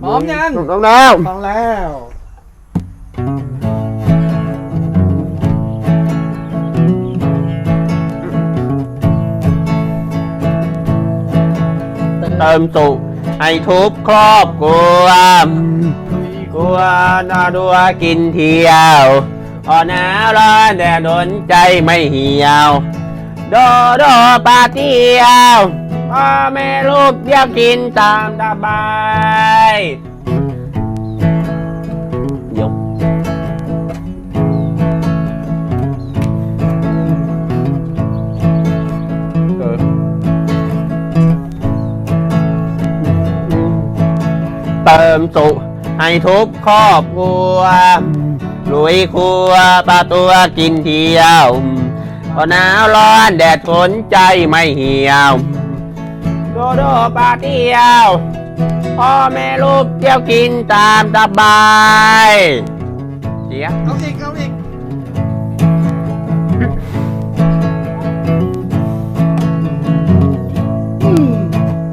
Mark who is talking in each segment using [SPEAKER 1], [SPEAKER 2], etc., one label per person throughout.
[SPEAKER 1] พร้อมยัง
[SPEAKER 2] ถูกต้องแล้ว
[SPEAKER 1] ฟังแล้ว
[SPEAKER 2] เติมสุขให้ทุกครอบครัวกลัวนอดัวกินเที่ยวอ่อนหนาวร้อนแดดโดนใจไม่เหี่ยว โดโดปาเที่ยว พ่อแม่ลูกเดียวกินตามสบายยกเออเติมสุขให้ทุกครอบครัวลุยครัวปลาตัวกินเที่ยวพอหนาวร้อนแดดฝนใจไม่เหี่ยว โดโดปลาเที่ยว พ่อแม่ลูกเที่ยวกินตามสบายเสีย
[SPEAKER 1] เอาอีกเอาอีก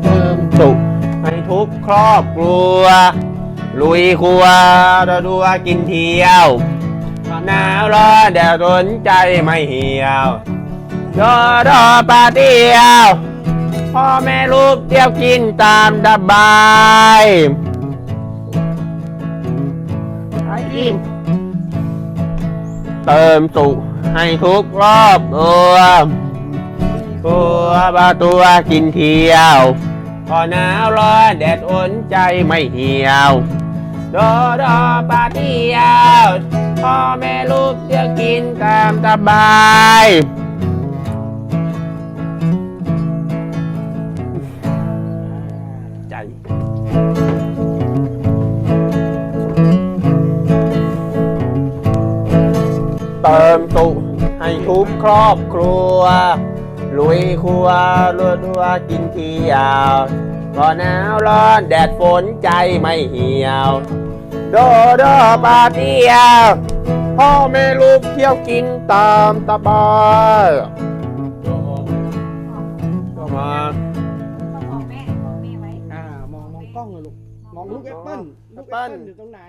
[SPEAKER 2] เติมสุขให้ทุกครอบครัว ลุยครัวระดัวกินเที่ยวหนาวร้อนแดดร้นใจไม่เหี่ยวรอรอปาเที่ยว พ่อแม่ลูกเที่ยวกินตามสบายไอ้กินเติมสุขให้ทุกรอบครัวตัวปลาตัวกินเที่ยว พอหนาวร้อนแดดอ่นใจไม่เหี่ยวโดโดปลาเที่ยว พ่อแม่ลูกเที่ยวกินตามสบาย ติมสุขให้ทุกครอบครัวลุยครัวรัวรัวกินเที่ยวก็หนาวร้อนแดดฝนใจไม่เหี่ยว โดโดปาเที่ยวพ่อแม่ลูกเที่ยวกินตามสบายก็มา
[SPEAKER 3] ต้องบอกแม่บอกแม่ไว้
[SPEAKER 1] อ่ามองมองกล้องเลยลูก มองลูกแอปเปิ้ลลูกแอปเปิ้ลอยู่ตรงไหน